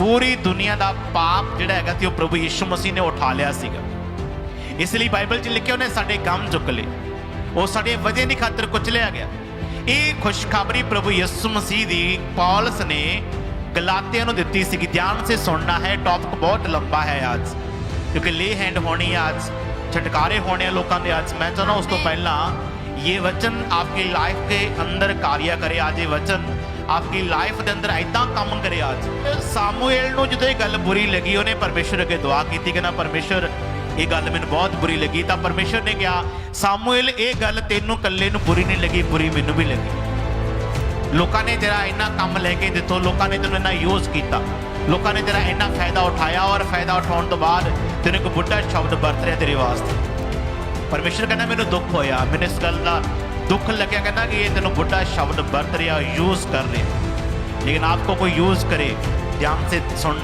ਪੂਰੀ ਦੁਨੀਆ ਦਾ ਪਾਪ ਜਿਹੜਾ ਹੈਗਾ ਤੇ ਉਹ ਪ੍ਰਭੂ ਯਿਸੂ ਮਸੀਹ ਨੇ ਉਠਾ ਲਿਆ ਸੀਗਾ। ਇਸ ਲਈ ਬਾਈਬਲ 'ਚ ਲਿਖਿਆ ਉਹਨੇ ਸਾਡੇ ਗਮ ਚੁੱਕ ਲਏ। ਉਹ ਸਾਡੇ ਵਜ੍ਹਾ ਦੀ ਖਾਤਰ ਕੁਚਲਿਆ ਗਿਆ। ਇਹ ਖੁਸ਼ਖਬਰੀ ਪ੍ਰਭੂ ਯਿਸੂ ਮਸੀਹ ਦੀ ਪੌਲਸ ਨੇ ਗਲਾਤੀਆਂ ਨੂੰ ਦਿੱਤੀ ਸੀ ਕਿ ਧਿਆਨ ਸੇ ਸੁਣਨਾ ਹੈ ਟੌਪਿਕ ਬਹੁਤ ਲੰਬਾ ਹੈ ਅੱਜ। ਕਿਉਂਕਿ ਲੇ ਹੈਂਡ ਹੋਣੀ ਅੱਜ ਛਟਕਾਰੇ ਹੋਣੇ ਲੋਕਾਂ ਦੇ ਅੱਜ। ਮੈਂ ਚਾਹੁੰਦਾ ਉਸ ਤੋਂ ਪਹਿਲਾਂ ये वचन आपकी लाइफ ਦੇ ਅੰਦਰ ਕਾਰਿਆ ਕਰੇ ਅੱਜ ਇਹ ਵਚਨ ਆਪਕੀ ਲਾਈਫ ਦੇ ਅੰਦਰ ਐਦਾਂ ਕੰਮ ਕਰੇ ਅੱਜ ਸਾਮੂਏਲ ਨੂੰ ਜਦੋਂ ਇਹ ਗੱਲ ਬੁਰੀ ਲੱਗੀ ਉਹਨੇ ਪਰਮੇਸ਼ਰ ਅੱਗੇ ਦੁਆ ਕੀਤੀ ਕਿ ਨਾ ਪਰਮੇਸ਼ਰ ਇਹ ਗੱਲ ਮੈਨੂੰ ਬਹੁਤ ਬੁਰੀ ਲੱਗੀ ਤਾਂ ਪਰਮੇਸ਼ਰ ਨੇ ਕਿਹਾ ਸਾਮੂਏਲ ਇਹ ਗੱਲ ਤੈਨੂੰ ਇਕੱਲੇ ਨੂੰ ਬੁਰੀ ਨਹੀਂ ਲੱਗੀ ਬੁਰੀ ਮੈਨੂੰ ਵੀ ਲੱਗੀ ਲੋਕਾਂ ਨੇ ਤੇਰਾ ਇੰਨਾ ਕੰਮ ਲੈ ਕੇ ਦਿੱਤੋ ਲੋਕਾਂ ਨੇ ਤੈਨੂੰ ਇੰਨਾ ਯੂਜ਼ ਕੀਤਾ ਲੋਕਾਂ ਨੇ ਤੇਰਾ ਇੰਨਾ ਫਾਇਦਾ ਉਠਾਇਆ ਔਰ ਫਾਇਦਾ ਉਠਾਉਣ ਤੋਂ ਬਾਅਦ ਤੈਨੂੰ ਇੱਕ ਬੁੱਢਾ ਸ਼ਬਦ ਵਰਤ ਰਿਹਾ ਤੇਰੇ ਵਾਸਤੇ ਪਰਮੇਸ਼ਰ ਕਹਿੰਦਾ ਮੈਨੂੰ ਦੁੱਖ ਹੋਇਆ ਮੈਨੂੰ ਇਸ ਗੱਲ ਦਾ ਦੁੱਖ ਲੱਗਿਆ ਕਹਿੰਦਾ ਕਿ ਇਹ ਤੈਨੂੰ ਬੁੱਢਾ ਸ਼ਬਦ ਵਰਤ ਰਿਹਾ ਯੂਜ਼ ਕਰ ਰਿਹਾ ਲੇਕਿਨ ਆਪਕੋ ਕੋਈ ਯੂਜ਼ करे ध्यान से सुनना